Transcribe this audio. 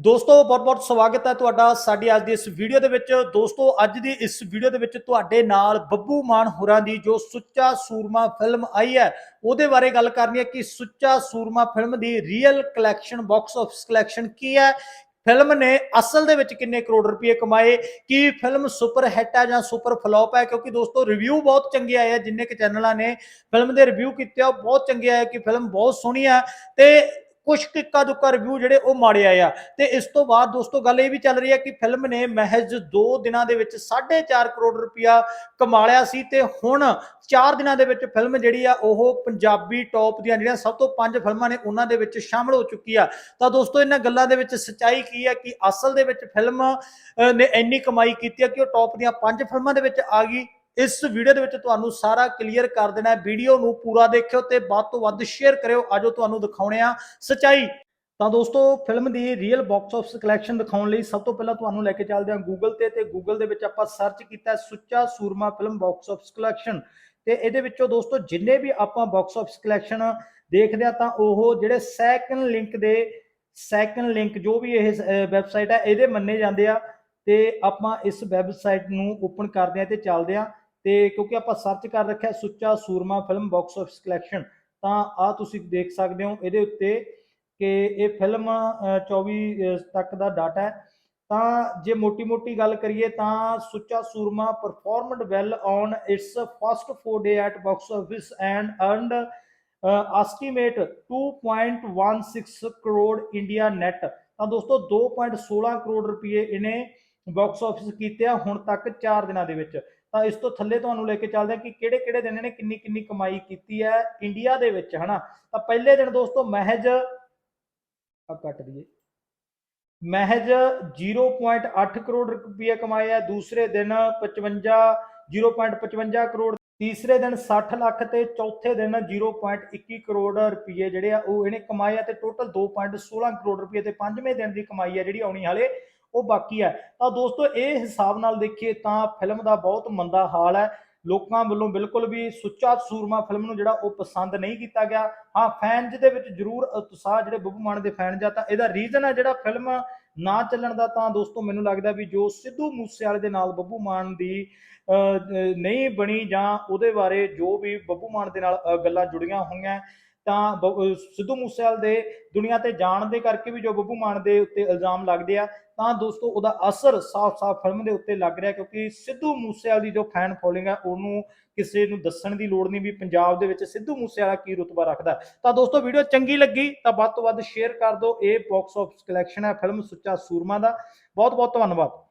ਦੋਸਤੋ ਬਹੁਤ-ਬਹੁਤ ਸਵਾਗਤ ਹੈ ਤੁਹਾਡਾ ਸਾਡੀ ਅੱਜ ਦੀ ਇਸ ਵੀਡੀਓ ਦੇ ਵਿੱਚ। ਦੋਸਤੋ, ਅੱਜ ਦੀ ਇਸ ਵੀਡੀਓ ਦੇ ਵਿੱਚ ਤੁਹਾਡੇ ਨਾਲ ਬੱਬੂ ਮਾਨ ਹੋਰਾਂ ਦੀ ਜੋ ਸੁੱਚਾ ਸੂਰਮਾ ਫਿਲਮ ਆਈ ਹੈ, ਉਹਦੇ ਬਾਰੇ ਗੱਲ ਕਰਨੀ ਹੈ ਕਿ ਸੁੱਚਾ ਸੂਰਮਾ ਫਿਲਮ ਦੀ real collection box office collection ਕੀ ਹੈ? ਫਿਲਮ ਨੇ ਅਸਲ ਦੇ ਵਿੱਚ ਕਿੰਨੇ ਕਰੋੜ ਰੁਪਏ ਕਮਾਏ? ਕੀ ਫਿਲਮ ਸੁਪਰ ਹਿੱਟ ਹੈ ਜਾਂ ਸੁਪਰ ਫਲॉप ਹੈ? ਕਿਉਂਕਿ ਦੋਸਤੋ ਰਿਵਿਊ ਬਹੁਤ ਚੰਗੇ ਆਏ ਆ, ਜਿੰਨੇ ਕਿ ਚੈਨਲਾਂ ਨੇ ਫਿਲਮ ਦੇ ਰਿਵਿਊ ਕੀਤੇ ਆ, ਉਹ ਬਹੁਤ ਚੰਗੇ ਆਏ ਕਿ ਫਿਲਮ ਬਹੁਤ ਸੋਹਣੀ ਹੈ। ਤੇ ਕੁਝ ਕਿੱਕਾ ਦੁੱਕਾ ਰਿਵਿਊ ਜਿਹੜੇ ਉਹ ਮਾੜੇ ਆਏ ਆ। ਤੇ ਇਸ ਤੋਂ ਬਾਅਦ ਦੋਸਤੋ ਗੱਲ ਇਹ ਵੀ ਚੱਲ ਰਹੀ ਹੈ ਕਿ ਫਿਲਮ ਨੇ ਮਹਿਜ਼ 2 ਦਿਨਾਂ ਦੇ ਵਿੱਚ 4.5 ਕਰੋੜ ਰੁਪਇਆ ਕਮਾ ਲਿਆ ਸੀ ਤੇ ਹੁਣ 4 ਦਿਨਾਂ ਦੇ ਵਿੱਚ ਫਿਲਮ ਜਿਹੜੀ ਆ ਉਹ ਪੰਜਾਬੀ ਟੌਪ ਦੀਆਂ ਜਿਹੜੀਆਂ ਸਭ ਤੋਂ ਪੰਜ ਫਿਲਮਾਂ ਨੇ ਉਹਨਾਂ ਦੇ ਵਿੱਚ ਸ਼ਾਮਲ ਹੋ ਚੁੱਕੀ ਆ। ਤਾਂ ਦੋਸਤੋ ਇਹਨਾਂ ਗੱਲਾਂ ਦੇ ਵਿੱਚ ਸੱਚਾਈ ਕੀ ਹੈ ਕਿ ਅਸਲ ਦੇ ਵਿੱਚ ਫਿਲਮ ਨੇ ਇੰਨੀ ਕਮਾਈ ਕੀਤੀ ਹੈ ਕਿ ਉਹ ਟੌਪ ਦੀਆਂ ਪੰਜ ਫਿਲਮਾਂ ਦੇ ਵਿੱਚ ਆ ਗਈ। ਇਸ ਵੀਡੀਓ ਦੇ ਵਿੱਚ ਤੁਹਾਨੂੰ ਸਾਰਾ ਕਲੀਅਰ ਕਰ ਦੇਣਾ ਹੈ। ਵੀਡੀਓ ਨੂੰ ਪੂਰਾ ਦੇਖਿਓ ਤੇ ਵੱਧ ਤੋਂ ਵੱਧ ਸ਼ੇਅਰ ਕਰਿਓ। ਆਜੋ ਤੁਹਾਨੂੰ ਦਿਖਾਉਣੇ ਆ ਸੱਚਾਈ। ਤਾਂ ਦੋਸਤੋ ਫਿਲਮ ਦੀ ਰੀਅਲ ਬਾਕਸ ਆਫਿਸ ਕਲੈਕਸ਼ਨ ਦਿਖਾਉਣ ਲਈ ਸਭ ਤੋਂ ਪਹਿਲਾਂ ਤੁਹਾਨੂੰ ਲੈ ਕੇ ਚੱਲਦੇ ਹਾਂ ਗੂਗਲ ਤੇ ਤੇ ਗੂਗਲ ਦੇ ਵਿੱਚ ਆਪਾਂ ਸਰਚ ਕੀਤਾ ਸੁੱਚਾ Soorma film box office collection ਤੇ ਇਹਦੇ ਵਿੱਚੋਂ ਦੋਸਤੋ, ਜਿੰਨੇ ਵੀ ਆਪਾਂ ਬਾਕਸ ਆਫਿਸ ਕਲੈਕਸ਼ਨ ਦੇਖਦੇ ਆ ਤਾਂ ਉਹ ਜਿਹੜੇ ਸੈਕੰਡ ਲਿੰਕ ਦੇ ਸੈਕੰਡ ਲਿੰਕ ਜੋ ਵੀ ਇਹ ਵੈਬਸਾਈਟ ਹੈ, ਇਹਦੇ ਮੰਨੇ ਜਾਂਦੇ ਆ। ਤੇ ਆਪਾਂ ਇਸ ਵੈਬਸਾਈਟ ਨੂੰ ਓਪਨ ਕਰਦੇ ਆ ਤੇ ਚੱਲਦੇ ਆ ਤੇ ਕਿਉਂਕਿ ਆਪਾਂ ਸਰਚ ਕਰ ਰੱਖਿਆ ਸੁੱਚਾ Soorma film box office collection ਤਾਂ ਆ ਤੁਸੀਂ ਦੇਖ ਸਕਦੇ ਹੋ ਇਹਦੇ ਉੱਤੇ ਕਿ ਇਹ ਫਿਲਮ ਅ, 24 ਤੱਕ ਦਾ ਡਾਟਾ ਹੈ। ਤਾਂ ਜੇ ਮੋਟੀ-ਮੋਟੀ ਗੱਲ ਕਰੀਏ ਤਾਂ Sucha Soorma performed well on its first 4 day at box office and earned estimate 2.16 crore India net ਤਾਂ ਦੋਸਤੋ 2.16 ਕਰੋੜ ਰੁਪਏ ਇਹਨੇ ਬਾਕਸ ਆਫਿਸ ਕੀਤੇ ਆ ਹੁਣ ਤੱਕ 4 ਦਿਨਾਂ ਦੇ ਵਿੱਚ। ਤਾਂ ਇਸ ਤੋਂ ਥੱਲੇ ਤੁਹਾਨੂੰ ਲੈ ਕੇ ਚੱਲਦੇ ਹਾਂ ਕਿ ਕਿਹੜੇ ਕਿਹੜੇ ਦਿਨ ਇਹਨੇ ਕਿੰਨੀ ਕਿੰਨੀ ਕਮਾਈ ਕੀਤੀ ਹੈ ਇੰਡੀਆ ਦੇ ਵਿੱਚ, ਹਨਾ? ਤਾਂ ਪਹਿਲੇ ਦਿਨ ਦੋਸਤੋ ਮਹਿਜ ਆ ਕੱਟ ਦਈਏ। ਮਹਿਜ 0.8 ਕਰੋੜ ਰੁਪਏ ਕਮਾਏ ਆ। ਦੂਸਰੇ ਦਿਨ 55 0.55 ਕਰੋੜ। ਤੀਸਰੇ ਦਿਨ 60 ਲੱਖ ਤੇ ਚੌਥੇ ਦਿਨ 0.21 ਕਰੋੜ ਰੁਪਏ ਜਿਹੜੇ ਆ ਉਹ ਇਹਨੇ ਕਮਾਏ ਆ ਤੇ ਟੋਟਲ 2.16 ਕਰੋੜ ਰੁਪਏ ਤੇ ਪੰਜਵੇਂ ਦਿਨ ਦੀ ਕਮਾਈ ਆ ਜਿਹੜੀ ਆਉਣੀ ਹਾਲੇ। ਉਹ ਬਾਕੀ ਹੈ। ਤਾਂ ਦੋਸਤੋ ਇਹ ਹਿਸਾਬ ਨਾਲ ਦੇਖੀਏ ਤਾਂ ਫਿਲਮ ਦਾ ਬਹੁਤ ਮੰਦਾ ਹਾਲ ਹੈ। ਲੋਕਾਂ ਵੱਲੋਂ ਬਿਲਕੁਲ ਵੀ ਸੁੱਚਾ ਸੂਰਮਾ ਫਿਲਮ ਨੂੰ ਜਿਹੜਾ ਉਹ ਪਸੰਦ ਨਹੀਂ ਕੀਤਾ ਗਿਆ। ਹਾਂ ਫੈਨਜ ਦੇ ਵਿੱਚ ਜ਼ਰੂਰ ਉਤਸ਼ਾਹ ਜਿਹੜੇ ਬੱਬੂ ਮਾਨ ਦੇ ਫੈਨ ਜਾਂ ਤਾਂ ਇਹਦਾ ਰੀਜ਼ਨ ਹੈ ਜਿਹੜਾ ਫਿਲਮ ਨਾ ਚੱਲਣ ਦਾ। ਤਾਂ ਦੋਸਤੋ ਮੈਨੂੰ ਲੱਗਦਾ ਵੀ ਜੋ ਸਿੱਧੂ ਮੂਸੇਵਾਲੇ ਦੇ ਨਾਲ ਬੱਬੂ ਮਾਨ ਦੀ ਅਹ, ਨਹੀਂ ਬਣੀ ਜਾਂ ਉਹਦੇ ਬਾਰੇ ਜੋ ਵੀ ਬੱਬੂ ਮਾਨ ਦੇ ਨਾਲ ਗੱਲਾਂ ਜੁੜੀਆਂ ਹੋਈਆਂ ਤਾਂ ਬ- ਅਹ, ਸਿੱਧੂ ਮੂਸੇਵਾਲ ਦੇ ਦੁਨੀਆ ਤੇ ਜਾਣ ਦੇ ਕਰਕੇ ਵੀ ਜੋ ਬੱਬੂ ਮਾਨ ਦੇ ਉੱਤੇ ਇਲਜ਼ਾਮ ਲੱਗਦੇ ਆ ਤਾਂ ਦੋਸਤੋ ਉਹਦਾ ਅਸਰ ਸਾਫ਼-ਸਾਫ਼ ਫਿਲਮ ਦੇ ਉੱਤੇ ਲੱਗ ਰਿਹਾ ਕਿਉਂਕਿ ਸਿੱਧੂ ਮੂਸੇਵਾਲ ਦੀ ਜੋ ਫੈਨ ਫੋਲੋਇੰਗ ਹੈ ਉਹਨੂੰ ਕਿਸੇ ਨੂੰ ਦੱਸਣ ਦੀ ਲੋੜ ਨਹੀਂ ਵੀ ਪੰਜਾਬ ਦੇ ਵਿੱਚ ਸਿੱਧੂ ਮੂਸੇਵਾਲਾ ਕੀ ਰੁਤਬਾ ਰੱਖਦਾ। ਤਾਂ ਦੋਸਤੋ ਵੀਡੀਓ ਚੰਗੀ ਲੱਗੀ ਤਾਂ ਵੱਧ ਤੋਂ ਵੱਧ ਸ਼ੇਅਰ ਕਰ ਦਿਓ ਇਹ ਬਾਕਸ ਆਫਿਸ ਕਲੈਕਸ਼ਨ ਹੈ ਫਿਲਮ ਸੁੱਚਾ ਸੂਰਮਾ ਦਾ। ਬਹੁਤ ਬਹੁਤ ਧੰਨਵਾਦ।